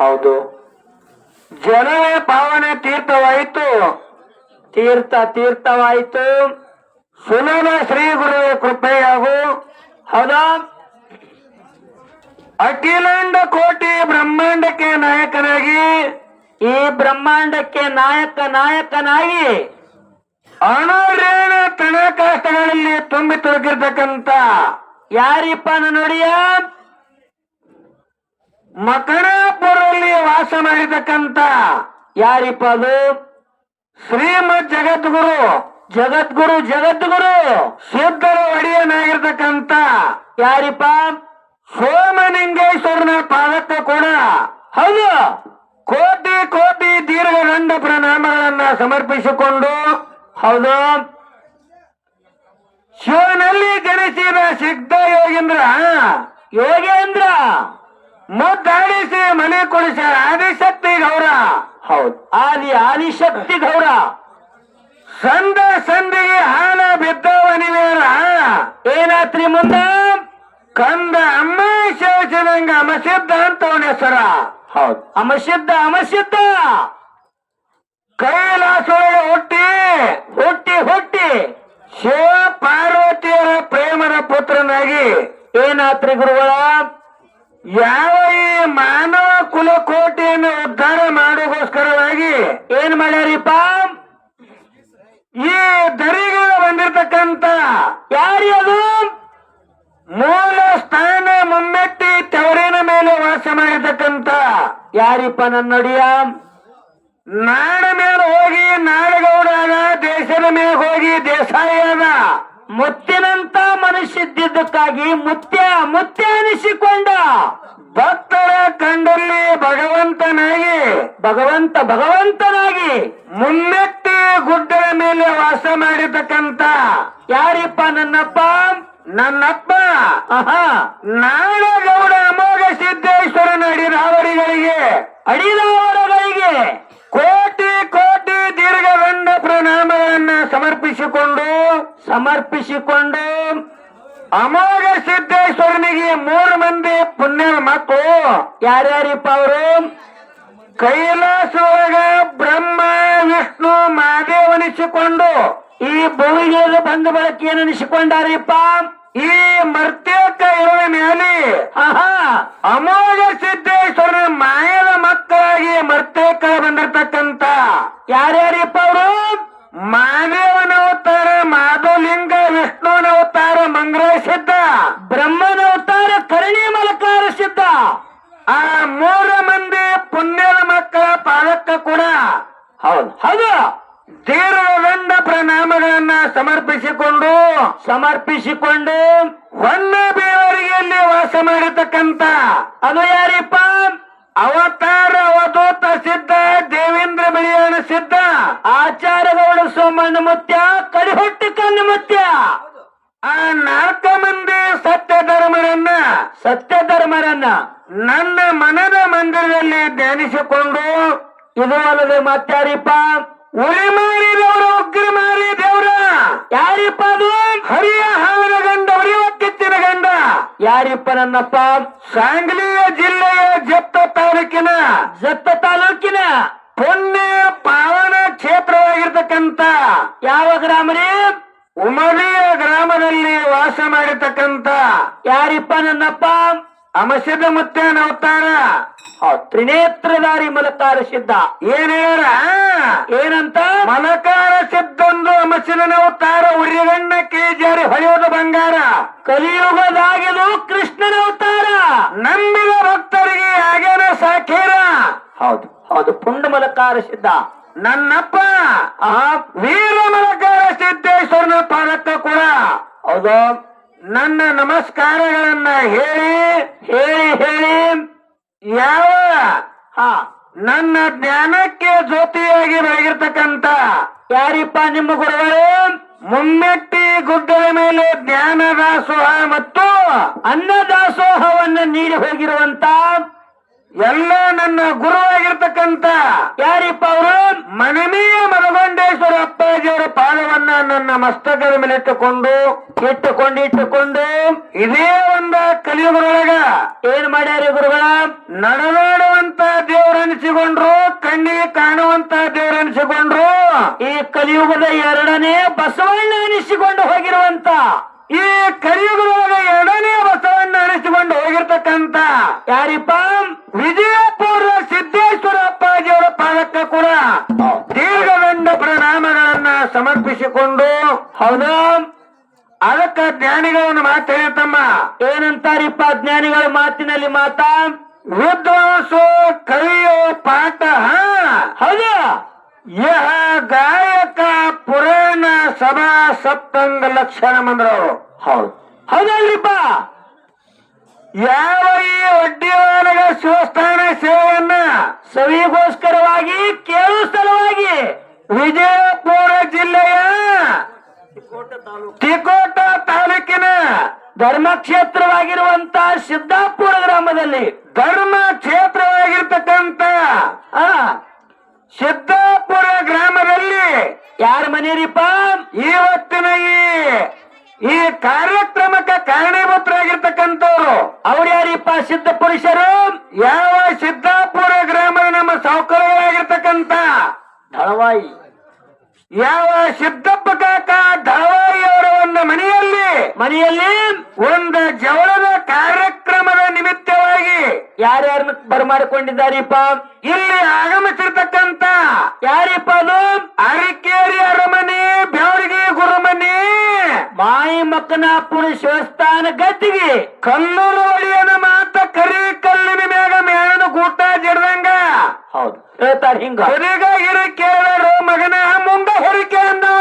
ಹೌದು. ಜಲವೇ ಪಾವನೆ ತೀರ್ಥವಾಯಿತು. ತೀರ್ಥ ತೀರ್ಥವಾಯಿತು. ಸುಲಭ ಶ್ರೀ ಗುರುವ ಕೃಪೆಯಾಗು. ಹೌದಾ? ಅಖಿಲಾಂಡ ಕೋಟಿ ಬ್ರಹ್ಮಾಂಡಕ್ಕೆ ನಾಯಕನಾಗಿ. ಈ ಬ್ರಹ್ಮಾಂಡಕ್ಕೆ ನಾಯಕ ನಾಯಕನಾಗಿ ಅಣುರೇಣ ತಣಕಾಷ್ಟಗಳಲ್ಲಿ ತುಂಬಿ ತುಳುಕಿರ್ತಕ್ಕಂಥ ಯಾರಿಪ್ಪ ನುಡಿಯ ಮಕಣಾಪುರಲ್ಲಿ ವಾಸ ಮಾಡಿದಕ್ಕಂತ ಯಾರಿಪ್ಪ ಅದು? ಶ್ರೀಮದ್ ಜಗದ್ಗುರು. ಜಗದ್ಗುರು ಜಗದ್ಗುರು. ಸಿದ್ಧರ ಒಡೆಯನಾಗಿರ್ತಕ್ಕಂತ ಯಾರಿಪ್ಪ? ಸೋಮಲಿಂಗೇಶ್ವರನ ಪಾದಕ್ಕೆ ಕೂಡ. ಹೌದು. ಕೋಟಿ ಕೋಟಿ ದೀರ್ಘದಂಡ ಪ್ರಣಾಮಗಳನ್ನ ಸಮರ್ಪಿಸಿಕೊಂಡು. ಹೌದು. ಶಿವನಲ್ಲಿ ಜನಿಸಿದ ಸಿದ್ಧ ಯೋಗೇಂದ್ರ. ಯೋಗೇಂದ್ರ. ಮುದ್ದಾಡಿಸಿ ಮನೆ ಕೊಡಿಸ ಆದಿಶಕ್ತಿ ಗೌರ. ಹೌದು. ಆದಿ ಆದಿಶಕ್ತಿ ಗೌರ. ಸಂದ ಸಂದಿಗೆ ಹಾಲ ಬಿದ್ದವನಿವೇರ ಏನಾತ್ರಿ ಮುಂದ? ಕಂದ ಅಮ್ಮ ಶಿವಚದಂಗ ಅಮಸಿದ್ಧ ಅಂತ ಅವನ ಹೆಸರ. ಹೌದು. ಅಮಸಿದ್ಧ ಅಮಸಿದ್ಧ ಕೈಲಾಸೊಳಗೆ ಹುಟ್ಟಿ ಹುಟ್ಟಿ ಹುಟ್ಟಿ ಶಿವ ಪಾರ್ವತಿಯರ ಪ್ರೇಮದ ಪುತ್ರನಾಗಿ. ಏನಾತ್ರಿ ಗುರುಗಳ? ಯಾವ ಈ ಮಾನವ ಕುಲಕೋಟಿಯನ್ನು ಉದ್ಧಾರ ಮಾಡೋಗೋಸ್ಕರವಾಗಿ ಏನ್ ಮಾಡ್ಯಾರಿಪ್ಪ ಈ ದರಿಗಳು ಬಂದಿರತಕ್ಕಂತ ಅದು? ಮೂಲ ಸ್ಥಾನ ಮುಮ್ಮೆಟ್ಟಿ ತೆವರಿನ ಮೇಲೆ ವಾಸ ಮಾಡಿರ್ತಕ್ಕಂತ ಯಾರಿಪ್ಪ ನನ್ನಡಿಯ ನಾಡ ಮೇಲೆ ಹೋಗಿ ನಾಡಗೌಡಾಗ ದೇಶದ ಮೇಲೆ ಹೋಗಿ ದೇಸಾಯಿಯಾದ ಮುತ್ತಿನಂತ ಮನುಷ್ಯದ್ದಕ್ಕಾಗಿ ಮುತ್ಯ ಮುತ್ಯ ಅನಿಸಿಕೊಂಡ ಭಕ್ತರ ಕಂಡಲ್ಲಿ ಭಗವಂತನಾಗಿ, ಭಗವಂತ ಭಗವಂತನಾಗಿ ಮುನ್ನೆತ್ತಿ ಗುಡ್ಡದ ಮೇಲೆ ವಾಸ ಮಾಡಿರ್ತಕ್ಕಂತ ಯಾರಿಪ್ಪ ನನ್ನಪ್ಪ? ನನ್ನಪ್ಪ. ನಾಡಗೌಡ ಅಮೋಘ ಸಿದ್ದೇಶ್ವರನ ಅಡಿದಾವರಿಗಳಿಗೆ ಅಡಿದವರಗಳಿಗೆ ಕೋಟಿ ಕೋಟಿ ದೀರ್ಘದಂಡ ಪ್ರಣಾಮಗಳನ್ನ ಸಮರ್ಪಿಸಿಕೊಂಡು ಸಮರ್ಪಿಸಿಕೊಂಡು ಅಮೋಘ ಸಿದ್ದೇಶ್ವರನಿಗೆ ಮೂರು ಮಂದಿ ಪುಣ್ಯ ಮಕ್ಕಳು ಯಾರ್ಯಾರಿಪ್ಪ ಅವರು ಕೈಲಾಸ ಒಳಗ ಬ್ರಹ್ಮ ವಿಷ್ಣು ಮಹಾದೇವನಿಸಿಕೊಂಡು ಈ ಭೂಮಿಗೆ ಬಂದ ಬಳಕೆ ಏನು ಅನಿಸಿಕೊಂಡಾರಿಪ್ಪ ಈ ಮರ್ತ್ಯಕ್ಕ ಇರುವ ಮೇಲೆ ಆಹಾ ಅಮೋಘ ಸಿದ್ದೇಶ್ವರನ ಹೌದು. ಹೌದು. ದೀರ್ಘದಂಡ ಪ್ರಣಾಮಗಳನ್ನ ಸಮರ್ಪಿಸಿಕೊಂಡು ಸಮರ್ಪಿಸಿಕೊಂಡು ಹೊನ್ನ ಬೇವರಿಗೆಯಲ್ಲಿ ವಾಸ ಮಾಡಿರ್ತಕ್ಕಂತ ಅದು ಯಾರಿಪ್ಪ? ಅವತಾರ ಅವಧೂತ ಸಿದ್ಧ ದೇವೇಂದ್ರ ಬಳಿಯಾಣ ಸಿದ್ಧ ಆಚಾರಗೌಡ ಸೋಮಣ್ಣ ಮುತ್ಯ ಕಡಿಹೊಟ್ಟಿ ಕಣ್ಣು ಮುತ್ಯ. ಆ ನಾಲ್ಕ ಮಂದಿ ಸತ್ಯ ಧರ್ಮರನ್ನ ಸತ್ಯ ಧರ್ಮರನ್ನ ನನ್ನ ಮನದ ಮಂದಿರದಲ್ಲಿ ಧ್ಯಾನಿಸಿಕೊಂಡು ಇದು ಅಲ್ಲದೆ ಮತ್ತಾರಿಪ್ಪ ಉಳಿ ಮಾರಿ ದೇವ್ರ, ಉಗ್ರ ಮಾರಿ ದೇವರ. ಯಾರಿಪ್ಪ ಅದು? ಹರಿಯ ಹಾವಿನ ಗಂಡ ಉರಿಯುವ ಕೆತ್ತಿನ ಗಂಡ. ಯಾರಿಪ್ಪ ನನ್ನಪ್ಪ? ಸಾಂಗ್ಲಿಯ ಜಿಲ್ಲೆಯ ಜಪ್ತ ತಾಲೂಕಿನ. ಜಪ್ತ ತಾಲೂಕಿನ. ಪುಣ್ಯ ಪಾವನ ಕ್ಷೇತ್ರವಾಗಿರ್ತಕ್ಕಂತ ಯಾವ ಗ್ರಾಮ ರೀ ಉಮರಿಯ ಗ್ರಾಮದಲ್ಲಿ ವಾಸ ಮಾಡಿರ್ತಕ್ಕಂತ ಯಾರಿಪ್ಪ ನನ್ನಪ್ಪ? ಅಮಸಿದ ಮುತ್ತನ ಅವತಾರ. ತ್ರಿನೇತ್ರಧಾರಿ ಮಲಕಾರ ಸಿದ್ಧ. ಏನ್ ಹೇಳ ಏನಂತ? ಮಲಕಾರ ಸಿದ್ಧಂದು ಅಮಸಿನ ಅವತಾರ ಉರಿಗಣ್ಣ ಕೇಜಾರಿ ಹೊಳೆಯೋದು ಬಂಗಾರ. ಕಲಿಯುಗದಾಗಿದು ಕೃಷ್ಣನ ಅವತಾರ. ನಂಬಿದ ಭಕ್ತರಿಗೆ ಆಗ್ಯಾನ ಸಾಕೇರ ಹೌದು ಹೌದು ಪುಂಡ ಮಲಕಾರ ಸಿದ್ಧ. ನನ್ನಪ್ಪ. ವೀರ ಮಲಕಾರ ಸಿದ್ದೇಶ್ವರನ ಪಾದಕ್ಕ ಕೂಡ. ಹೌದು. ನನ್ನ ನಮಸ್ಕಾರಗಳನ್ನ ಹೇಳಿ ಹೇಳಿ ಹೇಳಿ. ಯಾವ? ಹಾ. ನನ್ನ ಜ್ಞಾನಕ್ಕೆ ಜ್ಯೋತಿಯಾಗಿ ಬೆಳಗಿರ್ತಕ್ಕಂತ ಯಾರಿಪ್ಪ ನಿಮ್ಮ ಗುರುಗಳು? ಮುಮ್ಮೆಟ್ಟಿ ಗುಡ್ಡದ ಮೇಲೆ ಜ್ಞಾನ ದಾಸೋಹ ಮತ್ತು ಅನ್ನದಾಸೋಹವನ್ನು ನೀಡಿ ಹೋಗಿರುವಂತ ಎಲ್ಲ ನನ್ನ ಗುರುವಾಗಿರ್ತಕ್ಕಂತ ಯಾರಿಪ್ಪ ಅವರು? ಮನಮೀಯ ಮಲಗೊಂಡೇಶ್ವರ ಅಪ್ಪಾಜಿಯವರ ಪಾದವನ್ನ ನನ್ನ ಮಸ್ತಕದ ಮೇಲೆ ಇಟ್ಟುಕೊಂಡು ಇಟ್ಟುಕೊಂಡು ಇಟ್ಟುಕೊಂಡು, ಇದೇ ಒಂದ ಕಲಿಯುಗದೊಳಗ. ಏನ್ ಮಾಡ್ಯಾರ ಗುರುಗಳ? ನಡೆದಾಡುವಂತ ಅನಿಸಿಕೊಂಡ್ರು, ಕಣ್ಣಿಗೆ ಕಾಣುವಂತ ದೇವರನ್ನಿಸಿಕೊಂಡ್ರು ಈ ಕಲಿಯುಗದ ಎರಡನೇ ಬಸವಣ್ಣ ಅನಿಸಿಕೊಂಡು ಹೋಗಿರುವಂತ, ಈ ಕಲಿಯುಗದೊಳಗ ಎರಡನೇ ಬಸವಣ್ಣ ಅನಿಸಿಕೊಂಡು ಹೋಗಿರ್ತಕ್ಕಂತ ಯಾರಿಪ್ಪ? ವಿಜಯಪುರ ಸಿದ್ದೇಶ್ವರ ಅಪ್ಪಾಜಿಯವರ ಪಾದಕ್ಕೆ ಕೂಡ. ಪ್ರಣಾಮಗಳನ್ನ ಸಮರ್ಪಿಸಿಕೊಂಡು ಹೌದಾ. ಅದಕ್ಕ ಜ್ಞಾನಿಗಳನ್ನು ಮಾತು ಹೇಳ್ತಮ್ಮ ಏನಂತಾರಿಪ್ಪ ಜ್ಞಾನಿಗಳ ಮಾತಿನಲ್ಲಿ ಮಾತಾ? ವಿದ್ವಾಂಸು ಕವಿಯೋ ಪಾಠ. ಹೌದು. ಯಹ ಗಾಯಕ ಪುರಾಣ ಸಭಾ ಸಪ್ತಂಗ ಲಕ್ಷಣ ಮಂದ್ರವರು ಹೌದು. ಹೌದಲ್ರಿಪ್ಪ. ಯಾವ ಈ ಒಡ್ಡಿವಾಲಗ ಶಿವಸ್ಥಾನ ಸೇವೆಯನ್ನ ಸವಿಗೋಸ್ಕರವಾಗಿ ಕೇಳುವ ಸಲುವಾಗಿ ವಿಜಯಪುರ ಜಿಲ್ಲೆಯ ತಿಕೋಟ ತಾಲೂಕಿನ ಧರ್ಮಕ್ಷೇತ್ರವಾಗಿರುವಂತ ಸಿದ್ದಾಪುರ ಗ್ರಾಮದಲ್ಲಿ ಧರ್ಮ ಕ್ಷೇತ್ರವಾಗಿರ್ತಕ್ಕಂತ ಸಿದ್ದಾಪುರ ಗ್ರಾಮದಲ್ಲಿ ಯಾರ ಮನೆಯರಿಪ್ಪ ಇವತ್ತಿನ ಈ ಈ ಕಾರ್ಯಕ್ರಮಕ್ಕೆ ಕಾರಣೀಭೂತರಾಗಿರ್ತಕ್ಕಂಥವ್ರು. ಅವ್ರು ಯಾರಿಪ್ಪ? ಸಿದ್ಧ ಪುರುಷರು ಯಾವ ಸಿದ್ದಾಪುರ ಗ್ರಾಮದ ನಮ್ಮ ಸೌಕರ್ಯವಾಗಿರ್ತಕ್ಕಂಥ ದಳವಾಯಿ ಯಾವ ಸಿದ್ದಪ್ಪ ಕಾಕ ದಳವಾಯಿ ಅವರ ಒಂದು ಮನೆಯಲ್ಲಿ? ಮನೆಯಲ್ಲಿ? ಒಂದು ಜವಳದ ಕಾರ್ಯಕ್ರಮದ ನಿಮಿತ್ತವಾಗಿ. ಯಾರ್ಯಾರನ್ನ ಬರಮಾಡಿಕೊಂಡಿದ್ದಾರೀಪ ಇಲ್ಲಿ ಆಗಮಿಸಿರ್ತಕ್ಕಂತ ಯಾರೀಪ ಅದು? ಅರಿಕೇರಿ ಅರಮನೆ ಬೆವರಿಗೆ ಗುರುಮನೆ. ಮಾಯಿ ಮಕ್ಕನಾಪುರ ಶಿವಸ್ಥಾನ ಗದ್ದಿಗೆ. ಕಲ್ಲೂರು ಒಳಿಯನ ಮಾತ ಕರಿ ಕಲ್ಲಿನ ಮ್ಯಾಗ ಮೇಳನ ಗೂಟ ಜಡ್ದಂಗ. ಹೌದು. ಹೇಳ್ತಾರ ಹಿಂಗ. ಹುಲಿಗ ಹಿರಿ ಕೇಳರು ಮಗನ ಮುಂದ ಹೊರಿಕೆ ಅಂದವ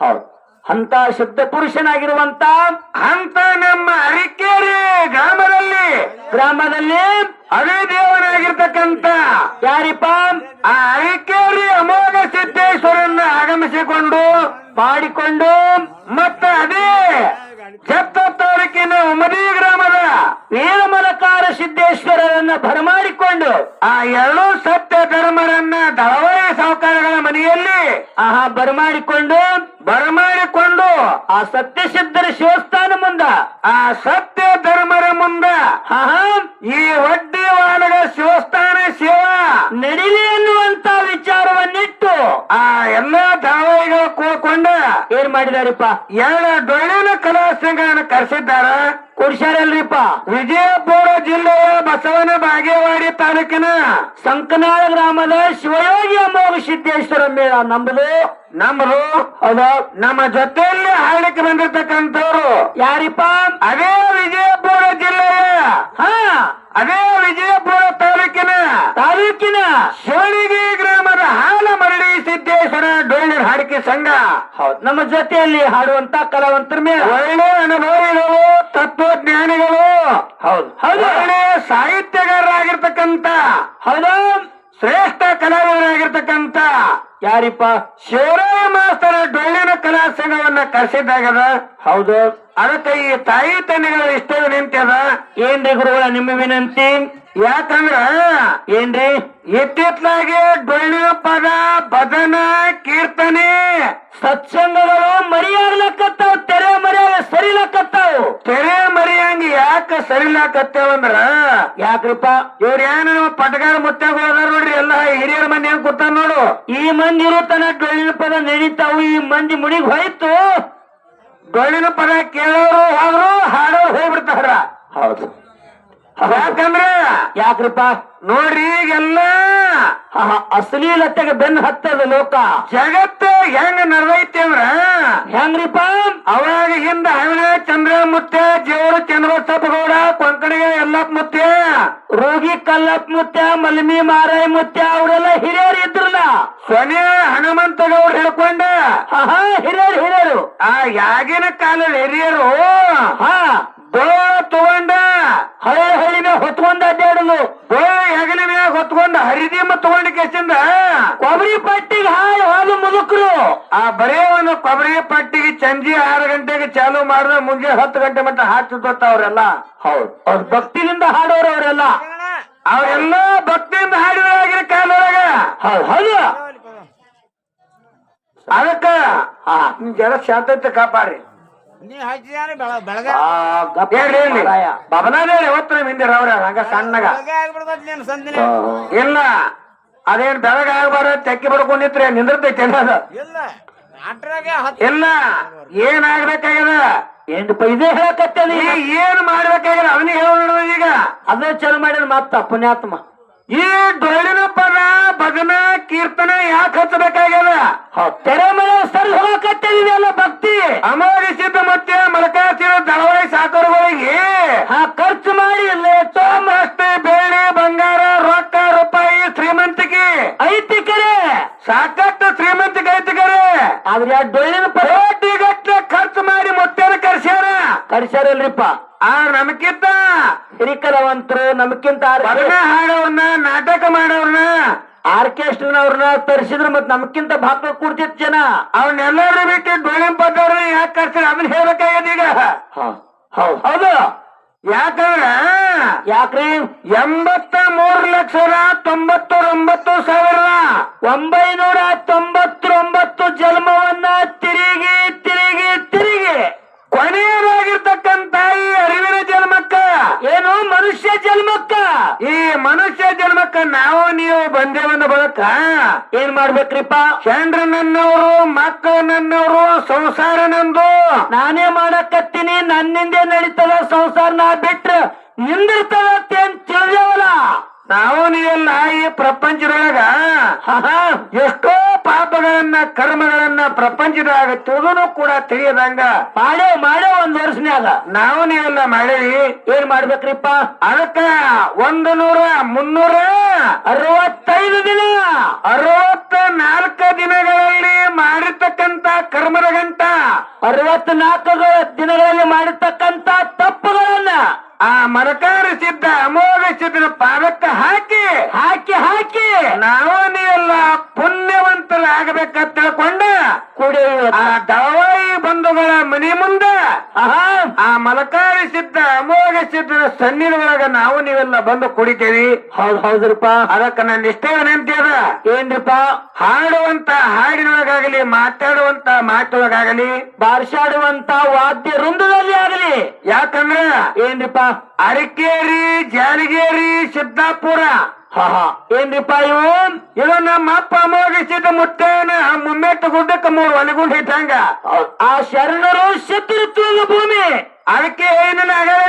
ಹೌದು. ಅಂತ ಶುದ್ಧ ಪುರುಷನಾಗಿರುವಂತ ಅಂತ ನಮ್ಮ ಅರಿಕೇರಿ ಗ್ರಾಮದಲ್ಲಿ ಗ್ರಾಮದಲ್ಲಿ ಅದೇ ದೇವನಾಗಿರ್ತಕ್ಕಂತ ಯಾರಿಪ್ಪ? ಆ ಅರಿಕೇರಿ ಅಮೋಘ ಸಿದ್ದೇಶ್ವರನ್ನ ಆಗಮಿಸಿಕೊಂಡು ಮಾಡಿಕೊಂಡು ಮತ್ತೆ ಅದೇ ಚತ್ತ ತಾಲೂಕಿನ ಉಮದಿ ಗ್ರಾಮದ ವೀರಮಲಕಾರ ಸಿದ್ದೇಶ್ವರರನ್ನ ಬರಮಾಡಿಕೊಂಡು ಆ ಎರಡೂ ಸತ್ಯ ಧರ್ಮರನ್ನ ದಳವಾಯಿ ಸಾಹುಕಾರಗಳ ಮನೆಯಲ್ಲಿ ಆಹಾ ಬರಮಾಡಿಕೊಂಡು ಬರಮಾಡಿಕೊಂಡು ಆ ಸತ್ಯ ಸಿದ್ಧರ ಶಿವಸ್ಥಾನ ಮುಂದ, ಆ ಸತ್ಯ ಧರ್ಮರ ಮುಂದ ಈ ಒಡ್ಡಿ ವಾಣದ ಶಿವಸ್ಥಾನ ಸೇವಾ ನಡಿಲಿ ಅನ್ನುವಂತ ವಿಚಾರವನ್ನಿಟ್ಟು ಆ ಎಲ್ಲಾ ಕೂಡ್ಕೊಂಡ ಏನ್ ಮಾಡಿದಾರಪ್ಪ? ಎರಡ ಡೊಳ್ಳಿನ ಕಲಾ ಸಂಘನ ಕರೆಸಿದ್ದಾರ. ಕೊಡ್ಸಾರಲ್ರಿಪ್ಪ ವಿಜಯಪುರ ಜಿಲ್ಲೆಯ ಬಸವನ ಬಾಗೇವಾಡಿ ತಾಲೂಕಿನ ಸಂಕನಾಳ ಗ್ರಾಮದ ಶಿವಯೋಗಿ ಅಮೋಘ ಸಿದ್ದೇಶ್ವರ ಮೇಳ. ನಂಬದು ನಂಬರು ಹೌದಾ? ನಮ್ಮ ಜೊತೆಯಲ್ಲಿ ಹಾಡಕ್ಕೆ ಬಂದಿರ್ತಕ್ಕಂಥವ್ರು ಯಾರಿಪ್ಪ? ಅದೇ ವಿಜಯಪುರ ಜಿಲ್ಲೆಯ, ಹಾ ಅದೇ ವಿಜಯಪುರ ತಾಲೂಕಿನ ತಾಲೂಕಿನ ಶಿವಣಿಗಿ ಗ್ರಾಮದ ಹಾಲ ಮರಳಿ ಸಿದ್ದೇಶ್ವರ ಡೊಳ್ಳು ಹಾಡಿಕೆ ಸಂಘ. ಹೌದು ನಮ್ಮ ಜೊತೆಯಲ್ಲಿ ಹಾಡುವಂತ ಕಲಾವಂತರ ಮೇಲೆ ಒಳ್ಳೆ ಅನುಭವಿಗಳು ತತ್ವಜ್ಞಾನಿಗಳು ಹೌದು ಹೌದು. ಒಳ್ಳೆ ಸಾಹಿತ್ಯಗಾರರಾಗಿರ್ತಕ್ಕಂಥ ಹೌದು. ಶ್ರೇಷ್ಠ ಕಲಾವಿದರಾಗಿರ್ತಕ್ಕಂಥ ಯಾರಿಪ್ಪ? ಶಿವರಾಯ ಮಾಸ್ತರ ಡೊಳ್ಳಿನ ಕಲಾ ಸಂಘವನ್ನ ಕರೆಸಿದ್ದಾಗದ ಹೌದು. ಅದಕ್ಕೆ ಈ ತಾಯಿ ತಂದೆಗಳ ಇಷ್ಟ ನಿಂತದ ಏನ್ರಿ ಗುರುಗಳ ನಿಮ್ಮ ವಿನಂತಿ? ಯಾಕಂದ್ರ ಏನ್ರಿ? ಇತ್ತಿತ್ಲಾಗೆ ಡೊಳ್ಳಿನ ಪದ ಭಜನ ಕೀರ್ತನೆ ಸತ್ಸಂಗಗಳು ಮರಿಯಾಗ್ಲಕತ್ತಾವ ತೆರೆ ಮರಿಯಾಗ ಸರಿಲಕ್ಕತ್ತಾವ್. ತೆರೆ ಮರಿಯಂಗ ಯಾಕ ಸರಿಲಾಕತ್ತೇವಂದ್ರ ಯಾಕ್ರಿಪ್ಪ? ಇವ್ರ ಏನ ಪಟಗಾರ ಮುತ್ತಾಗ ಹೋದಾರ ನೋಡ್ರಿ ಎಲ್ಲ ಹಿರಿಯರ ಮನೆ ಏನ್ ಕೂತಾರ ನೋಡು. ಈ ಮಂದಿ ತನ ಡೊಳ್ಳಿನ ಪದ ನಡೀತಾವು ಈ ಮಂದಿ ಮುಡಿಗೆ ಹೋಯ್ತು. ಡೊಳ್ಳಿನ ಪದ ಕೇಳೋರು ಹೋದ್ರು ಹಾಡೋರು ಹೋಗ್ಬಿಡ್ತಾರ. ಹೌದು. ಯಾಕಂದ್ರೆ ಯಾಕ್ರಪ್ಪ? ನೋಡ್ರಿ ಈಗೆಲ್ಲ ಅಶ್ಲೀಲತೆಗೆ ಬೆನ್ ಹತ್ತದ ಲೋಕ. ಜಗತ್ತು ಹೆಂಗ ನಡೆದೈತಿ ಅಂದ್ರ? ಹೆಂಗ್ರಿಪ ಅವಾಗ ಹಿಂದ ಹಣ ಚಂದ್ರ ಮುತ್ತೆ ಜೇವರು ಚಂದ್ರಬಸಪ್ಪ ಗೌಡ ಕೊಂಕಣಿಗೆ ಎಲ್ಲಪ್ಪ ಮುತ್ತೆ ರೋಗಿ ಕಲ್ಲಪ್ಪ ಮುತ್ಯ ಮಲ್ಮಿ ಮಾರಾಯ್ ಮುತ್ಯ ಅವರೆಲ್ಲ ಹಿರಿಯರು ಇದ್ರಲ್ಲ. ಸೊನೆ ಹನುಮಂತ ಗೌಡ ಹಿಡ್ಕೊಂಡ ಆಹಾ ಹಿರಿಯರು ಹಿರಿಯರು. ಆ ಯಾಗಿನ ಕಾಲದ ಹಿರಿಯರು ಹಾ. ಬೋಳ ತಗೊಂಡ ಹಳೆ ಹಳ್ಳಿ ಮೇಲೆ ಹೊತ್ಕೊಂಡ್ ಅಡ್ಡಾಡಲು ಬೋಳ ಹೆಗಲ ಮ್ಯಾಗ ಹೊತ್ಕೊಂಡ ಹರಿದಿಮ್ಮ ತಗೊಂಡ ಕೆಸಿಂದ ಕೊಬ್ಬರಿ ಪಟ್ಟಿಗೆ ಹಾಳು ಹಾಲು ಮುದುಕರು. ಆ ಬರೇ ಒಂದು ಕೊಬ್ಬರಿ ಪಟ್ಟಿಗೆ ಸಂಜೆ ಆರು ಗಂಟೆಗೆ ಚಾಲು ಮಾಡಿದ್ರೆ ಮುಂಜಾನೆ ಹತ್ತು ಗಂಟೆ ಮಟ್ಟ ಹಾಕ್ತಿದ್ವತ್ತ ಅವರೆಲ್ಲ. ಹೌದು. ಅವ್ರ ಭಕ್ತಿಯಿಂದ ಹಾಡೋರು ಅವರೆಲ್ಲ. ಅವರೆಲ್ಲ ಭಕ್ತಿಯಿಂದ ಹಾಡಿದ್ರಾಗಿನ ಕಾಲೊಳಗ. ಹೌದು. ಹೌದು. ಅದಕ್ಕ ಜನ ಶಾಂತತೆ ಕಾಪಾಡ್ರಿ. ನೀ ಹಚ್ಚಿದಾನೆ ಬೆಳ ಬೆಳಗ. ಬಬನಾದೇಳಿ ಯಾವತ್ತರ ಹಿಂದಿರ ಅವ್ರ ಹಂಗ ಸಣ್ಣಗ. ಬೆಳಗ ಆಗ್ಬಿಡ್ತೈತಿ ನೀನು ಸಂದಿನ. ಇಲ್ಲ. ಅದೇನ್ ಬೆಳಗ ಆಗ್ಬಾರ ತೆಕ್ಕಿ ಬಡ್ಕೊಂಡಿತ್ರಿ ನಿಂದಿರ್ತೈತಿ ಅನ್ನೋದು ಇಲ್ಲ. ಅಟ್ರಾಗೆ ಇಲ್ಲ. ಏನ್ ಆಗ್ಬೇಕಾಗ್ಯದ? ಏನ್ರಪ್ಪ ಇದೇ ಹೇಳಕತ್ತೇನಿ ಈ ಏನ್ ಮಾಡ್ಬೇಕಾಗ್ಯದ? ಅವನಿಗೆ ಹೇಳೋಣ ಈಗ. ಅದೇ ಚಲೋ ಮಾಡಿದ ಮತ್ತ ಪುಣ್ಯಾತ್ಮ ಈ ಡೊಳ್ಳಿನ ಪದ ಭಜನ ಕೀರ್ತನ ಯಾಕೆ ಹಚ್ಚಬೇಕಾಗ್ಯದ? ತೆರೆ ಮನೆ ಸರಿ ಹೋಗಕತ್ತಿದೆಯಲ್ಲ ಭಕ್ತಿ. ಅಮೋಘ ಸಿದ್ಧ ಮತ್ತೆ ಮಲಕಾಸಿರ ದಳವಾಯಿ ಸಾಕರುಗಳಿಗೆ. ಆ ಖರ್ಚು ಮಾಡಿ ಲೇಟೋ ಅಷ್ಟೇ ಬೆಳ್ಳಿ ಬಂಗಾರ ರೊಕ್ಕ ರೂಪಾಯಿ ಶ್ರೀಮಂತಿಕೆ. ಐತಿ ಕರೆ ಸಾಕಷ್ಟು ಶ್ರೀಮಂತಿಕೆ ಐತಿ ಕರೆ ಆದ್ರೆ ಆ ಡೊಳ್ಳಿನ ಪದ ಕೋಟಿಗಟ್ಟಲೆ ಖರ್ಚು ಮಾಡಿ ಮುತ್ತೇನ ಕರ್ಸ್ಯಾರ ಕಡಿಸ್ಯಾರಲ್ರಿಪ್ಪ ಆ ನಮಕಿಂತ? ಹಿರಿಕರವಂತರು ನಮಕಿಂತ ಭಜನ ಹಾಡೋರ್ನ ನಾಟಕ ಮಾಡೋರ್ನ ಆರ್ಕೆಸ್ಟ್ರನವ್ರನ್ನ ತರಿಸಿದ್ರು ಮತ್ ನಮ್ಕಿಂತ ಭಾಗ ಕೂಡ್ತಿತ್ತು ಜನ. ಅವನ್ನೆಲ್ಲರೂ ಬಿಟ್ಟು ಡೊಳ್ಳಿನ ಯಾಕ ಯಾಕೆ ಕರ್ಸ್ಯಾರ? ಅದನ್ನ ಹೇಳ್ಬೇಕಾಗ್ಯದ ಈಗ. ಹೌದ್. ಹೌದು. ಯಾಕಂದ್ರ ಯಾಕ್ರಿ? ಎಂಬತ್ತ ಮೂರ್ ಲಕ್ಷದ ತೊಂಬತ್ತೊಂಬತ್ತು ಸಾವಿರ ಒಂಬೈನೂರ ತೊಂಬತ್ತೊಂಬತ್ತು ಜನ್ಮವನ್ನ ತಿರುಗಿ ತಿರುಗಿ ತಿರುಗಿ. ಕೊನೆಯದಾಗಿರ್ತಕ್ಕಂತ ಈ ಅರಿವಿನ ಜನ್ಮಕ್ಕ ಏನು ಮನುಷ್ಯ ಜನ್ಮಕ್ಕ? ಈ ಮನುಷ್ಯ ಜನ್ಮಕ್ಕ ನಾವು ನೀವು ಬಂದೇವನ್ನ ಬಳಕ ಏನ್ ಮಾಡ್ಬೇಕ್ರಿಪ್ಪ? ಚಂದ್ರ ನನ್ನವರು ಮಕ್ಕಳು ನನ್ನವರು ಸಂಸಾರ ನಂದು ನಾನೇ ಮಾಡಕತ್ತೀನಿ, ನನ್ನಿಂದೆ ನಡೀತದ ಸಂಸಾರ ನಾ ಬಿಟ್ರ ನಿಂದಿರ್ತದ ಅಂತ ತಿಳಿದೇವಲ್ಲ ನಾವು ನೀವೆಲ್ಲ ಈ ಪ್ರಪಂಚದೊಳಗ ಎಷ್ಟೋ ಪಾಪಗಳನ್ನ ಕರ್ಮಗಳನ್ನ ಪ್ರಪಂಚದಾಗ ತಿಳಿದು ಕೂಡ ತಿಳಿಯದಂಗ. ಮಾಡೇ ಮಾಡೇ ಒಂದ್ ವರ್ಷನ್ಯಾಗ ನಾವು ನೀವೆಲ್ಲ ಮಾಡೇವಿ ಏನ್ ಮಾಡ್ಬೇಕ್ರಿಪ್ಪ? ಅದಕ್ಕ ಒಂದು ನೂರ ಮುನ್ನೂರ ಅರವತ್ತೈದು ದಿನ ಅರವತ್ತ ನಾಲ್ಕ ದಿನಗಳಲ್ಲಿ ಮಾಡಿರ್ತಕ್ಕಂತ ಕರ್ಮದ ಗಂಟ ಅರವತ್ನಾಲ್ಕು ದಿನಗಳಲ್ಲಿ ಮಾಡಿರ್ತಕ್ಕಂತ ತಪ್ಪುಗಳನ್ನ ಆ ಮರಕಾರ ಸಿದ್ಧ ಅಮೋಘ ಸಿದ್ಧನ ಪಾದಕ್ಕ ಹಾಕಿ ಹಾಕಿ ಹಾಕಿ ನಾವು ನೀವೆಲ್ಲ ಪುಣ್ಯವಂತರಾಗಬೇಕಂತ ತಿಳ್ಕೊಂಡ ಕುಡಿ ಆ ದವಾಯಿ ಬಂಧುಗಳ ಮನೆ ಮುಂದ ಆ ಮಲಕಾರಿ ಸಿದ್ಧ ಅಮೋಘ ಸಿದ್ಧನ ಸನ್ನಿಧಿ ನಾವು ನೀವೆಲ್ಲ ಬಂದು ಕುಡಿತೇವಿ. ಹೌದ್ ಹೌದ್ರಪ್ಪ. ಅದಕ್ಕ ನನ್ನ ಇಷ್ಟ ಅದ ಏನ್ರಿಪ್ಪ? ಹಾಡುವಂತ ಹಾಡಿನೊಳಗಾಗಲಿ ಮಾತಾಡುವಂತ ಮಾತೊಳಗಾಗಲಿ ಬಾರ್ಸಾಡುವಂತ ವಾದ್ಯ ವೃಂದದಲ್ಲಿ ಆಗಲಿ. ಯಾಕಂದ್ರ? ಏನ್ರಿಪ್ಪ? ಅರಕೇರಿ ಜಾಲಗೇರಿ ಸಿದ್ದಾಪುರ. ಏನ್ರಿಪ್ಪ ಇವು? ಇದು ನಮ್ಮ ಅಪ್ಪ ಅಮೋಗಿಸಿದ ಮುತ್ತೇನ ಮುಮ್ಮೆಟ್ಟು ಗುಡ್ಡಕ್ಕೆ ಮೂರು ಒಲೆಗುಂಡ್ ಇಟ್ಟಂಗ ಆ ಶರಣರು ಶತ್ರುತ್ವದ ಭೂಮಿ. ಅದಕ್ಕೆ ನಗರ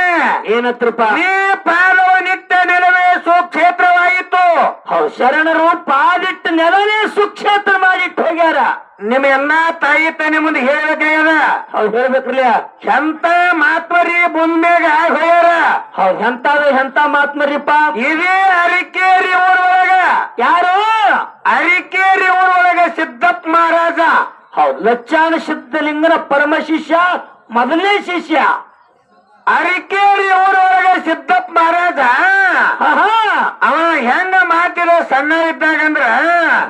ಏನತ್ರಪ್ಪ? ನೀ ಪಾದವ ನಿಟ್ಟ ನೆಲವೇ ಸುಕ್ಷೇತ್ರವಾಯಿತು ಹೌದ್. ಶರಣರು ಪಾದಿಟ್ಟ ನೆಲವೇ ಸುಕ್ಷೇತ್ರ ಮಾಡಿಟ್ಟು ಹೋಗ್ಯಾರ. ನಿಮ್ಮ ಎಲ್ಲಾ ತಾಯಿ ತಾನೆ ಮುಂದೆ ಹೇಳ್ಬೇಕಾಗ್ಯದ ಹೌದ್ ಹೇಳ್ಬೇಕ್ರಲ್ಲ ಎಂತ ಮಾತ್ಮರಿ ಆಗಿ ಹೋಗ್ಯಾರ? ಅವ್ರು ಎಂತ ಎಂತ ಮಾತ್ಮರಿಪ್ಪ ಇದೇ ಅರಿಕೇರಿ ಊರೊಳಗ. ಯಾರು? ಅರಿಕೇರಿ ಊರೊಳಗ ಸಿದ್ದಪ್ಪ ಮಹಾರಾಜ. ಹೌದು ಲಚ್ಚಾನ ಸಿದ್ಧಲಿಂಗನ ಪರಮ ಶಿಷ್ಯ ಮೊದಲನೇ ಶಿಷ್ಯ. ಅರಿಕೇರಿ ಊರೊಳಗೆ ಸಿದ್ದಪ್ಪ ಮಹಾರಾಜ ಅವ ಹೆಂಗ ಮಾಡ್ತಿರೋ ಸಣ್ಣ ಇದ್ದಾಗಂದ್ರ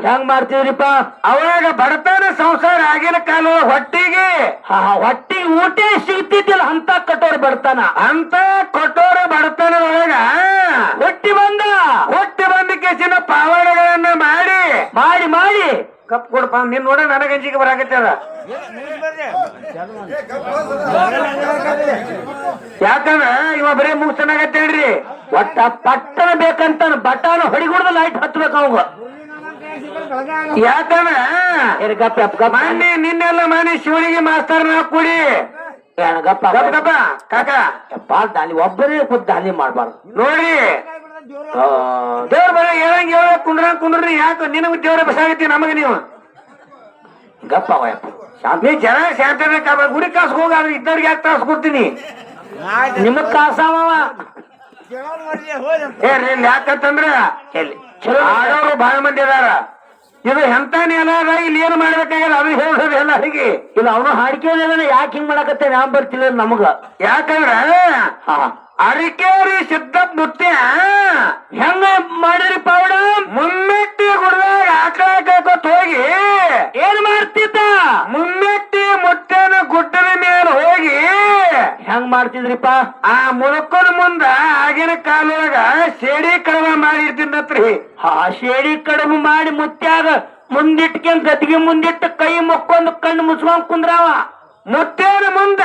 ಹೆಂಗ್ ಮಾಡ್ತೀವ್ರಿಪ್ಪ ಅವಾಗ ಬಡತನ ಸಂಸಾರ ಆಗಿನ ಕಾಲ ಹೊಟ್ಟಿಗೆ ಹೊಟ್ಟಿ ಊಟ ಸಿಗ್ತಿದ್ದಿಲ್ಲ ಅಂತ ಕಟೋರ ಬರ್ತಾನ ಅಂತ ಕೊಟ್ಟೋರ ಬಡತನದೊಳಗ ಹೊಟ್ಟಿ ಬಂದ. ಹೊಟ್ಟಿ ಬಂದ ಕೇಸಿನ ಪಾವಾಡಗಳನ್ನ ಮಾಡಿ ಮಾಡಿ ಮಾಡಿ. ಕಪ್ ಕೊಡಪ್ಪ ನಿನ್ ನೋಡ ನನಗೆ ಅಂಜಿಕೆ ಬರಾಕತ್ತದ ಯಾಕಂದ್ರ ಇವ ಬರೀ ಮುಗಿಸ್ತಾನಾಗತ್ತೇಳ್ರಿ ಒಟ್ಟ ಪಟ್ಟನ ಬೇಕಂತ ಬಟಾನ ಹೊಡಿಗುಡ್ದ ಲೈಟ್ ಹತ್ಬೇಕು ಅವಾಗ. ಯಾಕಂದ್ರ ನಿನ್ನೆಲ್ಲ ಮನೆ ಶಿವನಿಗೆ ಮಾಸ್ತಾರ ಕೂಡಿ. ಕಾಕ. ಯಪ್ಪ ದಾಲಿ ಒಬ್ಬರೇ ಕೂತ್ ದಾಲಿ ಮಾಡ್ಬಾರ್ದು. ನೋಡ್ರಿ. ದೇವ್ರ ಬರ ಹೇಳಂಗ್ ಹೇಳ ಕುಂಡ್ರ ಕುಂಡ್ರಿ ಯಾಕ ನಿನಗ ದೇವ್ರ ಬಸಾಗತ್ತಿ ನಮಗ ನೀವು? ಗಪ್ಪ ಶಾಂತಿ ನೀ ಜನ ಶಾಂತಿ ಗುಡಿ ಕಾಸು ಹೋಗಾದ್ರೆ ಇದ್ದವ್ರಿಗೆ ಯಾಕೆ ತಾಸ್ ಕೊಡ್ತೀನಿ? ನಿಮಗ್ ಕಾಸಾವ ಏ ಯಾಕಂತಂದ್ರ ಆಡೋರು ಬಹಳ ಮಂದಿ ಅದಾರ. ಇದು ಎಂತ ನೆಲ ಅದ ಇಲ್ಲಿ ಏನ್ ಮಾಡ್ಬೇಕಾಗಲ್ಲ ಅದು ಹೇಳೋದು ಎಲ್ಲರಿಗೆ ಇಲ್ಲ ಅವನು ಹಾಡಿಕೆ ಯಾಕೆ ಹಿಂಗ್ ಮಾಡಕತ್ತೆ ನಾವ್ ಬರ್ತಿಲ್ಲ ನಮಗ. ಯಾಕಂದ್ರ ಹಾ ಅರಿಕೇರಿ ಸಿದ್ದಪ್ಪ ಮುತ್ಯ ಹೆಂಗ ಮಾಡಿರಿ ಪೌಡ ಮುಮ್ಮೆಟ್ಟಿ ಗುಡ್ದಾಗ ಆಕಳ ಕೋತ್ ಹೋಗಿ ಏನ್ ಮಾಡ್ತಿದ್ದ? ಮುಮ್ಮೆಟ್ಟಿ ಮುತ್ತನ ಗುಡ್ಡದ ಮೇಲೆ ಹೋಗಿ ಹೆಂಗ್ ಮಾಡ್ತಿದ್ರಿಪ್ಪ? ಆ ಮುಳುಕನ ಮುಂದ ಆಗಿನ ಕಾಲೊಳಗ ಶೇಡಿ ಕಡವ ಮಾಡಿರ್ತೀನತ್ರಿ. ಆ ಶೇಡಿ ಕಡವು ಮಾಡಿ ಮುತ್ಯಾಗ ಮುಂದಿಟ್ಕೊಂಡ್ ಗದ್ದಿಗೆ ಮುಂದಿಟ್ಟು ಕೈ ಮುಕ್ಕೊಂಡ್ ಕಣ್ಣು ಮುಸ್ಕೊಂಡ್ ಕುಂದ್ರಾವ. ಮುತ್ತೇನ ಮುಂದ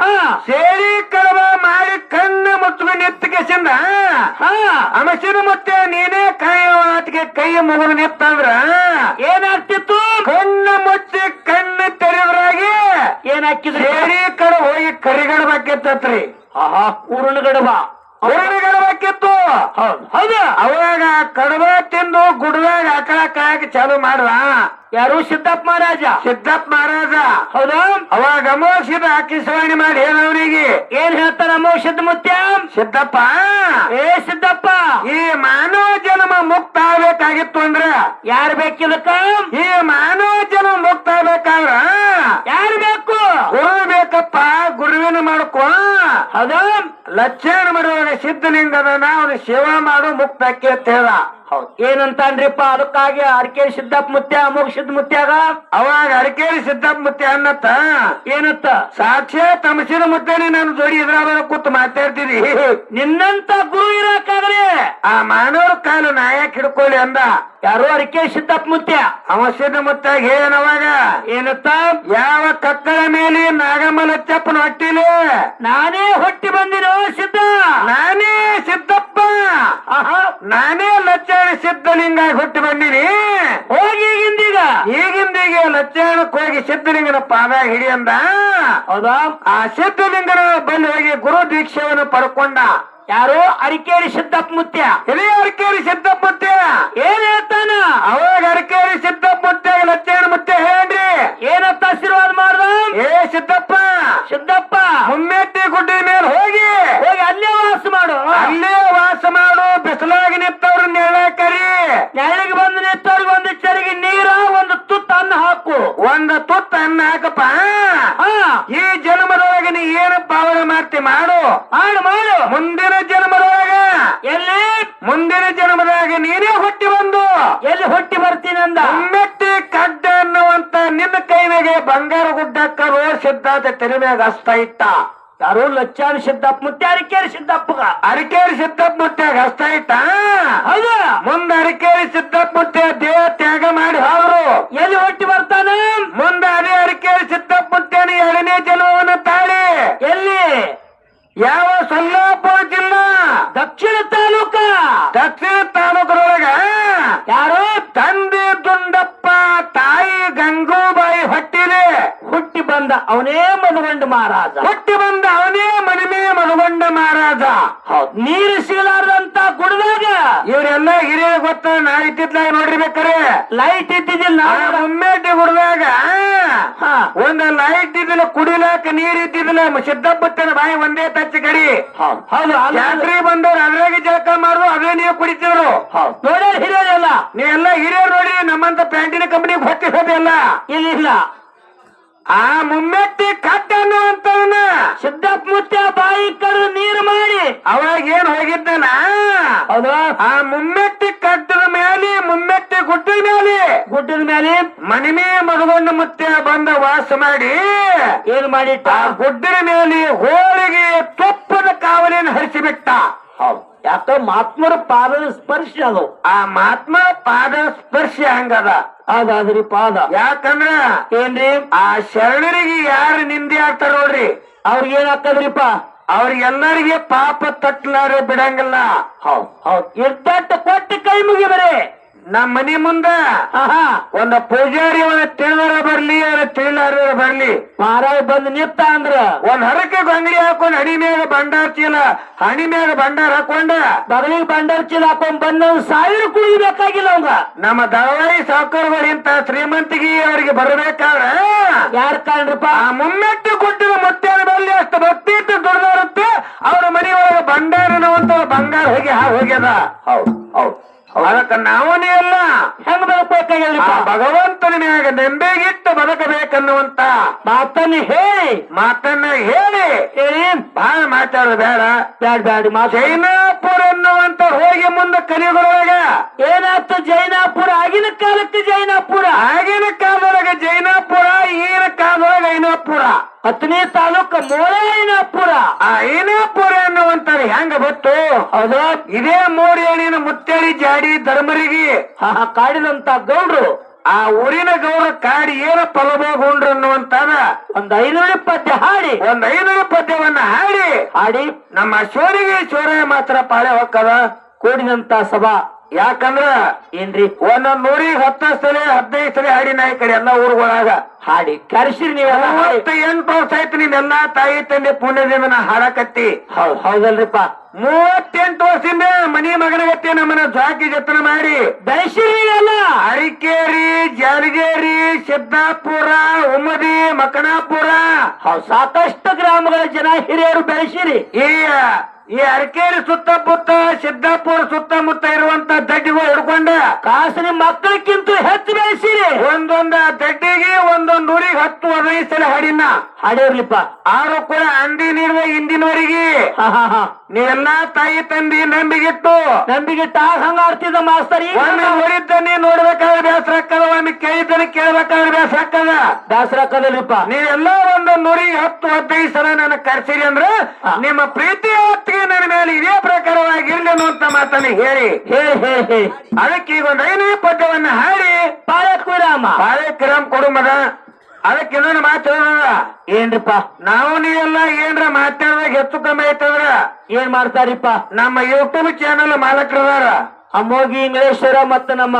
ಶೇಡಿ ಸೇಡಿ ಕಡವ ಮಾಡಿ ಕಣ್ಣು ಮುಚ್ಚು ನಿಂತ ಕೇಸಿಂದ ಹಾ. ಅಮಸಿನ ಮುತ್ತೆ ನೀನೇ ಕೈ ಕೈ ಮುಗಿದು ನಿತ್ತಂದ್ರ ಏನಾಗ್ತಿತ್ತು? ಕಣ್ಣು ಮುಚ್ಚಿ ಕಣ್ಣು ತೆರೆದ್ರಾಗಿ ಹಾಕಿದ್ರೆ? ಬೇರೆ ಕಡೆ ಹೋಗಿ ಕರಿಗಡಬೇಕಿತ್ತತ್ರಿ ಆಹಾ ಕೂರ್ಣಗಡವ ಕರಿಗಡಬೇಕಿತ್ತು ಹೌದು. ಹೌದು? ಅವಾಗ ಕಡಬ ತಿಂದು ಗುಡ್ದಾಗ ಹಾಕಾಕ ಚಾಲೂ ಚಾಲು ಮಾಡ್ದ. ಯಾರು? ಸಿದ್ದಪ್ಪ ಮಹಾರಾಜ. ಸಿದ್ದಪ್ಪ ಮಹಾರಾಜ. ಹೌದಾ? ಅವಾಗ ಅಮೋಷದ ಕಿಸವಾಣಿ ಮಾಡಿ ಹೇಳವನಿಗೆ. ಏನ್ ಹೇಳ್ತಾರ ಅಮೋಷದ ಮುತ್ಯ? ಸಿದ್ದಪ್ಪ. ಏ ಸಿದ್ದಪ್ಪ. ಈ ಮಾನವ ಜನ್ಮ ಮುಕ್ತ ಆಗ್ಬೇಕಾಗಿತ್ತು ಅಂದ್ರ. ಯಾರ್ ಬೇಕಿಲ್ಲಕ ಈ ಮಾನವ ಜನ್ಮ ಮುಕ್ತ ಆಗ್ಬೇಕಾದ್ರ. ಯಾರು ಬೇಕು? ಗುರು ಬೇಕಪ್ಪ ಗುರುವಿನ ಮಾಡ್ಕೋ. ಹೌದಾ? ಲಕ್ಷಣ ಮಾಡುವ ಸಿದ್ಧನಿಂದ ಅವನ ಸೇವಾ ಮಾಡು ಮುಕ್ತಕ್ಕೆ ಅಂತ ಹೇಳ ಏನಂತಾನ್ರಿಪ್ಪ? ಅದಕ್ಕಾಗಿ ಅರಕೇರಿ ಸಿದ್ದಪ್ಪ ಮುತ್ಯ ಅಮೋಘ ಸಿದ್ಧ ಮುತ್ಯಾಗ? ಅವಾಗ ಅರಕೇರಿ ಸಿದ್ದಪ್ಪ ಮುತ್ಯ ಅನ್ನತ್ತ? ಏನತ್ತ? ಸಾಕ್ಷಾತ್ ತಮಸಿನ ಮುತ್ತೇನೆ ನಾನು ಜೋಡಿ ಇದ್ರಾಗ ಕೂತು ಮಾತಾಡ್ತೀನಿ ನಿನ್ನಂತ ಗುರು ಇರಕಾದ್ರೆ ಆ ಮಾನವರ ಕಾಲು ನಾಯಕ್ ಹಿಡ್ಕೊಳ್ಳಿ ಅಂದ. ಯಾರು ಅರಿಕೆ ಸಿದ್ದಪ್ಪ ಮುತ್ಯ? ಅವಶ್ಯದ ಮುತ್ತಾಗ ಏನವಾಗ ಏನತ್ತ? ಯಾವ ಕಕ್ಕಳ ಮೇಲೆ ನಾಗಮ್ಮ ಚಪ್ಪನ ಹೊಟ್ಟಿಲೆ? ನಾನೇ ಹೊಟ್ಟಿ ಬಂದಿರೋ ಸಿದ್ಧ ನಾನೇ ಸಿದ್ದಪ್ಪ. ಆಹಾ. ನಾನೇ ಲಚ್ಚಾಣ ಸಿದ್ಧಲಿಂಗ ಹುಟ್ಟಿ ಬಂದಿನಿ. ಹೋಗಿ ಈಗಿಂದೀಗ? ಈಗಿಂದೀಗ ಲಚ್ಚಾಣಕ್ಕೆ ಹೋಗಿ ಸಿದ್ಧಲಿಂಗನ ಪಾದ ಹಿಡಿಯಂದ ಹೌದಾ? ಆ ಸಿದ್ಧಲಿಂಗನ ಬಳಿ ಹೋಗಿ ಗುರು ದೀಕ್ಷೆಯನ್ನು ಪಡ್ಕೊಂಡ. ಯಾರು? ಅರಿಕೇರಿ ಸಿದ್ದಪ್ಪ ಮುತ್ಯ ಎಲ್ಲಿ ಅರಕೇರಿ ಸಿದ್ದಪ್ಪ ಮುತ್ಯ ಏನ್ ಹೇಳ್ತಾನ ಅವಾಗ ಅರಿಕೇರಿ ಸಿದ್ದಪ್ಪ ಮುತ್ಯ ಲಚ್ಚಾಣ ಮುತ್ಯ ಹೇಳ್ರಿ. ಏನತ್ತ ಆಶೀರ್ವಾದ ಮಾಡ್ದ? ಏ ಸಿದ್ದಪ್ಪ. ಸಿದ್ದಪ್ಪ. ಹುಮ್ಮೆಟ್ಟಿ ಗುಡ್ಡಿ ಮೇಲೆ ಹೋಗಿ. ಹೋಗಿ ಅಲ್ಲೇ ವಾಸ ಮಾಡು. ಅಲ್ಲೇ ವಾಸ ಮಾಡು. ಬಿಸಿಲಾಗಿ ನಿಂತವ್ರು ನೆಳ್ಳಕರಿ ನೆರಳಿಗೆ ಬಂದು ನಿಂತವ್ರಿಗೆ ಒಂದು ಚರಿಗೆ ನೀರ ಒಂದು ತುತ್ತ ಅನ್ನ ಹಾಕು. ಒಂದು ತುತ್ತ ಅನ್ನ ಹಾಕಪ್ಪ. ಈ ಜನ್ಮದೊಳಗೆ ನೀ ಏನು ಪಾವನ ಮಾಡ್ತಿ ಮಾಡು. ಮಾಡು ಮಾಡು. ಮುಂದಿನ ಜನ್ಮದೊಳಗ? ಎಲ್ಲಿ? ಮುಂದಿನ ಜನ್ಮದಾಗ ನೀನೇ ಹುಟ್ಟಿ ಬಂದು? ಎಲ್ಲಿ ಹುಟ್ಟಿ ಬರ್ತೀನಂದ ಮೆಟ್ಟಿ ಕಡ್ಡ ಅನ್ನುವಂತ ನಿನ್ನ ಕೈನಾಗೆ ಬಂಗಾರ ಗುಡ್ಡಕ್ಕ ರೋಡ್ ಸಿದ್ಧಾಂತ ತೆರೆ ಮ್ಯಾಗ ಹಸ್ತ ಇಟ್ಟ. ಯಾರು ಲಚ್ಚಾನ ಸಿದ್ದಪ್ಪ ಮುತ್ತೆ ಅರಿಕೇರಿ ಸಿದ್ದಪ್ಪಗ. ಅರಕೇರಿ ಸಿದ್ದಪ್ಪ ಮುತ್ತೆ ಹಸ್ತ ಇಟ್ಟ. ಹೌದು? ಮುಂದ ಅರಕೇರಿ ಸಿದ್ದಪ್ಪ ಮುತ್ತೆ ದೇಹ ತ್ಯಾಗ ಮಾಡಿ ಹೋದ್ರು. ಎಲ್ಲಿ ಹುಟ್ಟಿ ಬರ್ತಾನ? ಮುಂದೆ ಅದೇ ಅರಕೇರಿ ಸಿದ್ದಪ್ಪ ಮುತ್ಯನ ಎರಡನೇ ಜನ್ಮವನ್ನು ತಾಳಿ. ಎಲ್ಲಿ? ಯಾವ ಸೊಲ್ಲಾಪುರ ಜಿಲ್ಲಾ ದಕ್ಷಿಣ ತಾಲೂಕ. ದಕ್ಷಿಣ ತಾಲೂಕದೊಳಗ ಯಾರು? ತಂದೆ ದುಂಡಪ್ಪ ತಾಯಿ ಗಂಗೂಬಾಯಿ ಹೊಟ್ಟಿದೆ. ಹುಟ್ಟಿ ಬಂದ ಅವನೇ ಮನಗೊಂಡ ಮಹಾರಾಜ. ಹುಟ್ಟಿ ಬಂದ ಅವನೇ ಮನಿಮೆ ಮನಗೊಂಡ ಮಹಾರಾಜ. ಹೌದು ನೀರು ಸಿಗಲಾರ್ದಂತ ಗುಡದಾಗ. ಇವರೆಲ್ಲ ಹಿರಿಯ ಗೊತ್ತ ನಾ ನೋಡ್ರಿ ನೋಡಿರ್ಬೇಕಾರೆ ಲೈಟ್ ಇದ್ದಿದ್ದಿಲ್ಲ ಒಮ್ಮೆಟ್ಟಿ ಕುಡಿದಾಗ ಒಂದ್ ಗುಡ್ದಾಗ ಒಂದು ಲೈಟ್ ಇದ್ದಿಲ್ಲ ಕುಡಿಲಾಕ ನೀರ್ ಇದ್ದಿದ್ದಿಲ್ಲ ಸಿದ್ದಪ್ಪತ್ತನ ಬಾಯಿ ಒಂದೇ ತಚ್ಚ ಕಡಿ. ಹೌದು ಜಾತ್ರೆ ಬಂದವ್ರು ಅದ್ರಾಗ ಜಳಕ ಮಾಡುದು ಅದೇ ನೀವು ಕುಡಿತಿದ್ರು. ಹಿರಿಯಲ್ಲ ಹಿರಿಯರೆಲ್ಲ. ನೀವೆಲ್ಲ ಹಿರಿಯರು ನೋಡಿ ನಮ್ಮಂತ ಪ್ಯಾಂಟಿನ ಕಂಪನಿಗೆ ಹೊತ್ತಿಸೋದೆಲ್ಲ ಇಲ್ಲಿ ಇಲ್ಲ. ಆ ಮುಮ್ಮೆಟ್ಟಿ ಕಟ್ಟನು ಅಂತವನ. ಸಿದ್ದಪ್ಪ ಮುತ್ಯ ಬಾಯಿ ಕಡ್ದು ನೀರು ಮಾಡಿ ಅವಾಗ ಏನ್ ಹೋಗಿದ್ದನ? ಆ ಮುಮ್ಮೆಟ್ಟಿ ಕಟ್ಟದ ಮೇಲೆ ಮುಮ್ಮೆಟ್ಟಿ ಗುಡ್ಡದ ಮೇಲೆ ಗುಡ್ಡದ ಮೇಲೆ ಮನಿಮೆ ಮಗಗೊಂಡ ಮುತ್ಯ ಬಂದ ವಾಸ ಮಾಡಿ ಏನ್ ಮಾಡಿಟ್ಟ? ಆ ಗುಡ್ಡದ ಮೇಲೆ ಹೋಳಿಗೆ ತುಪ್ಪದ ಕಾವಲಿನ ಹರಿಸಿಬಿಟ್ಟ. ಯಾಕ ಮಹಾತ್ಮರ ಪಾದದ ಸ್ಪರ್ಶ ಅದು. ಆ ಮಹಾತ್ಮ ಪಾದ ಸ್ಪರ್ಶ ಹಂಗದ. ಅದಾದ್ರಿ ಪಾದ. ಯಾಕಂದ್ರ ಏನ್ರಿ? ಆ ಶರಣರಿಗೆ ಯಾರು ನಿಂದೆ ಆಗ್ತಾರ ನೋಡ್ರಿ. ಅವ್ರಿಗೆ ಏನ್ ಹಾಕದ್ರಿಪ್ಪ ಅವ್ರಿಗೆಲ್ಲರಿಗೆ ಪಾಪ ತಟ್ಟಲಾರ ಬಿಡಂಗಿಲ್ಲ. ಹೌದ್ ಹೌದ್. ಇರ್ತಟ್ಟ ಕೊಟ್ಟು ಕೈ ಮುಗಿಬರೆ ನಮ್ಮ ಮನೆ ಮುಂದ ಒಂದು ಪೂಜಾರಿ ಅವನ ತಿಳಿದಾರ ಬರ್ಲಿ ಅವನ ತಿಳಿದಾರ ಬರ್ಲಿ. ಮಹಾರಾಜ್ ಬಂದ್ ನಿತ್ತ ಅಂದ್ರ. ಒಂದ್ ಹರಕೆ ಅಂಗಡಿ ಹಾಕೊಂಡ್ ಹಣಿ ಮ್ಯಾಗ ಭಂಡಾರ ಚೀಲ ಹಣಿ ಮ್ಯಾಗ ಭಂಡಾರ ಹಾಕೊಂಡ. ಬಗಲಿಗೆ ಬಂಡಾರ ಚೀಲ ಹಾಕೊಂಡ್ ಬಂದ ಸಾವಿರ ಕುಳಿ ಬೇಕಾಗಿಲ್ಲ ಅವಂಗ. ನಮ್ಮ ದಳವಾಯಿ ಸಾವುಕಾರಗಳು ಇಂತ ಶ್ರೀಮಂತಿಗೆ ಅವರಿಗೆ ಬರಬೇಕಾದ್ರ. ಯಾರ ಕಾಣ್ರಪ್ಪ? ಆ ಮುಮ್ಮೆಟ್ಟು ಕೊಟ್ಟಿದ ಮತ್ತೆ ಬಲ್ಲಿ ಅಷ್ಟು ಭಕ್ತಿ ಇಟ್ಟು ದುಡ್ದಾರುತ್ತೆ ಅವ್ರ ಮನೆಯೊಳಗೆ ಅನ್ನುವಂತ ಬಂಗಾರ ಹೋಗಿ ಹಾ ಹೋಗ್ಯದ. ಹೌದು ಹೌದ್. ಅದಕ್ಕ ನಾವನೇ ಅಲ್ಲ. ಹೆಂಗ್ ಬದುಕಬೇಕಾಗಿಲ್ಲ ಆ ಭಗವಂತನ ಮ್ಯಾಗ ನೆಂಬೆಗಿಟ್ಟು ಬದುಕಬೇಕನ್ನುವಂತ ಮಾತನ್ನ ಹೇಳಿ. ಮಾತನ್ನ ಹೇಳಿ. ಏನ್ ಬಹಳ ಮಾತಾಡೋದು ಬೇಡ. ಬ್ಯಾಡ ಬ್ಯಾಡ ಮಾತು. ಜೈನಾಪುರ ಅನ್ನುವಂತ ಹೋಗಿ ಮುಂದೆ ಕಲಿಯುಗಳೊಳಗ ಏನಾಯ್ತು ಜೈನಾಪುರ? ಆಗಿನ ಕಾಲಕ್ಕೆ ಜೈನಾಪುರ. ಆಗಿನ ಕಾಲದೊಳಗ ಜೈನಾಪುರ ಈಗಿನ ಕಾಲದೊಳಗ ಐನಾಪುರ. ಹತ್ತನೇ ತಾಲೂಕ ಮೋಳೈನಾಪುರ ಆ ಏನಾಪುರ ಅನ್ನುವಂತಾರೆ ಹೆಂಗ ಗೊತ್ತು? ಹೌದಾ. ಇದೇ ಮೂಡೇಣಿನ ಮುತ್ತೇಳಿ ಜಾಡಿ ಧರ್ಮರಿಗೆ. ಹಾ ಕಾಡಿದಂತ ಗೌಡ್ರು. ಆ ಊರಿನ ಗೌರ ಕಾಡಿ ಏನ ಫಲಭೋಗೊಂಡ್ರು ಅನ್ನುವಂತಾದ ಒಂದ್ ಐನೂರು ಪದ್ಯ ಹಾಡಿ. ಒಂದ್ ಐನೂರು ಪದ್ಯವನ್ನ ಹಾಡಿ. ಹಾಡಿ. ನಮ್ಮ ಶೋರಿಗೆ ಶೋರ ಮಾತ್ರ ಪಾಳೆ ಹೊಕ್ಕದ? ಕೂಡಿದಂತ ಸಭಾ. ಯಾಕಂದ್ರ ಏನ್ರಿ ಒಂದೊಂದ್ ನೂರಿ ಹತ್ತ ಸಲ ಹದಿನೈದು ಸಲ ಹಾಡಿನ ಈ ಕಡೆ ಎಲ್ಲಾ ಊರುಗಳಾಗ ಹಾಡಿ ಕರ್ಸಿರಿ ನೀವು ಹಾಡಿ. ಎಂಟು ವರ್ಷ ಆಯ್ತು ಎಲ್ಲಾ ತಾಯಿ ತಂದೆ ಪುಣ್ಯದಿಂದ ನಾ ಹಾಡಕತ್ತಿ. ಹೌದ್ ಹೌದಲ್ರಿಪ್ಪ. ಮೂವತ್ತೆಂಟು ವರ್ಷದಿಂದ ಮನಿ ಮಗನಗತ್ತೆ ನಮ್ಮನ್ನ ಜಾಕಿ ಜತನ ಮಾಡಿ. ಬೆಳೆಸಿರಿ ಅಲ್ಲ ಅರಿಕೇರಿ ಜಾಲಗೇರಿ ಸಿದ್ದಾಪುರ ಉಮದಿ ಮಕನಾಪುರ. ಸಾಕಷ್ಟು ಗ್ರಾಮಗಳ ಜನ ಹಿರಿಯರು ಬೆಳೆಸಿರಿ. ಈ ಈ ಅರಕೇರಿ ಸುತ್ತಮುತ್ತ ಸಿದ್ದಾಪುರ ಸುತ್ತಮುತ್ತ ಇರುವಂತ ದಡ್ಡಿಗಳು ಹಿಡ್ಕೊಂಡ ಕಾಸಿನ ಮಕ್ಕಳಕ್ಕಿಂತ ಹೆಚ್ಚು ಬೆಳೆಸಿರಿ. ಒಂದೊಂದ ದಡ್ಡಿಗೆ ಒಂದೊಂದ್ ಊರಿಗೆ ಹತ್ತು ಹದಿನೈದು ಸಲ ಹಾಡಿನ. ಹಾಡಿರ್ಲಿಪ್ಪ ಆರು ಕೂಡ ಅಂದಿ ನೀಡುವ ಇಂದಿನವರಿಗೆ. ನೀವೆಲ್ಲಾ ತಾಯಿ ತಂದಿ ನಂಬಿಗಿಟ್ಟು. ನಂಬಿಗಿಟ್ಟ ಹಂಗ ಆಡ್ತಿದ್ದ ಮಾಸ್ತರ್ ಒಮ್ಮೆ ನೀ ನೋಡ್ಬೇಕಾದ್ರೆ ಬೇಸರ ಹಾಕದ ಒಮ್ಮೆ ಕೇಳಿದ್ದನ್ನ ಕೇಳ್ಬೇಕಾದ್ರೆ ಬೇಸರ ಹಾಕದ ದಾಸರ ಹಾಕದಲ್ಲಿಪ್ಪ ನೀವೆಲ್ಲ ಒಂದೊಂದ್ ಊರಿಗೆ ಹತ್ತು ಹದಿನೈದು ಸಲ ನನ್ನ ಕರ್ಸಿರಿ ಅಂದ್ರೆ ನಿಮ್ಮ ಪ್ರೀತಿ ನನ್ನ ಮೇಲೆ ಇದೇ ಪ್ರಕಾರವಾಗಿರ್ಲಿ ಅನ್ನುವಂತ ಮಾತನ್ನು ಹೇಳಿ. ಹೇಳಿ ಹೇಳಿ ಹೇಳಿ ಅದಕ್ಕೆ ಈಗ ಒಂದು ಐನೇ ಪದ್ಯವನ್ನ ಹಾಡಿ. ಪಾಳೆ ಕುರಾಮ ಬಾಳೆ ಕಿರಂ ಕೊಡು ಅದಕ್ಕೆ ಇನ್ನೊಂದು ಮಾತು ಹೇಳೋಣ. ಏನ್ರಿಪ್ಪ? ನಾವು ನೀವೆಲ್ಲ ಏನ್ರ ಮಾತಾಡಿದಾಗ ಹೆಚ್ಚು ಕಮ್ಮಿ ಆಯ್ತಂದ್ರ? ಏನ್ ಮಾಡ್ತಾರಿಪ್ಪ? ನಮ್ಮ ಯೂಟ್ಯೂಬ್ ಚಾನಲ್ ಮಾಲಕರದಾರ. ಅಮ್ಮೋಗಿ ಇಂಗ್ಲೇಶ್ವರ ಮತ್ತ ನಮ್ಮ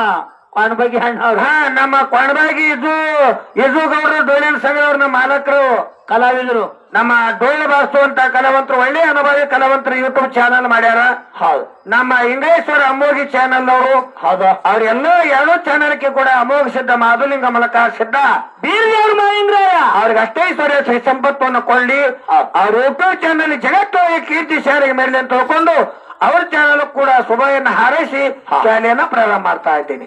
ಕಾಣಬಗಿ ಹಣ್ಣವ್ರ ಹಾ ನಮ್ಮ ಕೊಣಬಾಗಿ ಇದು ಇಜು ಗೌಡ್ರು ಡೋಳಿನ ಸಂಘದವ್ರ ನಮ್ಮ ಮಾಲಕರು ಕಲಾವಿದರು. ನಮ್ಮ ಡೋಳಿ ಬಾರಿಸುವಂತ ಕಲಾವಂತರು ಒಳ್ಳೆ ಅನುಭವಿ ಕಲಾವಂತರು ಯೂಟ್ಯೂಬ್ ಚಾನಲ್ ಮಾಡ್ಯಾರ. ಹೌದು. ನಮ್ಮ ಇಂಗ್ಲೇಶ್ವರ ಅಮೋಘಿ ಚಾನಲ್ ಅವರು. ಹೌದು. ಅವ್ರೆಲ್ಲ ಎರಡೂ ಚಾನಲ್ಗೆ ಕೂಡ ಅಮೋಘ ಸಿದ್ಧ ಮಾಧುಲಿಂಗ ಮೂಲಕ ಸಿದ್ಧ. ಬೀರ್ದೇವ್ರ ಮಹೇಂದ್ರಯ್ಯ ಅವ್ರಿಗೆ ಅಷ್ಟೇ ಸರಿ ಸಂಪತ್ತನ್ನು ಕೊಳ್ಳಿ ಅವ್ರ ಯೂಟ್ಯೂಬ್ ಚಾನಲ್ ಜಗತ್ತು ಕೀರ್ತಿ ಶಾಲೆಗೆ ಮೇಲೆ ಅಂತ ತಿಳ್ಕೊಂಡು ಅವ್ರ ಚಾನಲ್ ಕೂಡ ಶುಭವನ್ನು ಹಾರೈಸಿ ಶಾಲೆಯನ್ನ ಪ್ರಾರಂಭ ಮಾಡ್ತಾ ಇದ್ದೀನಿ.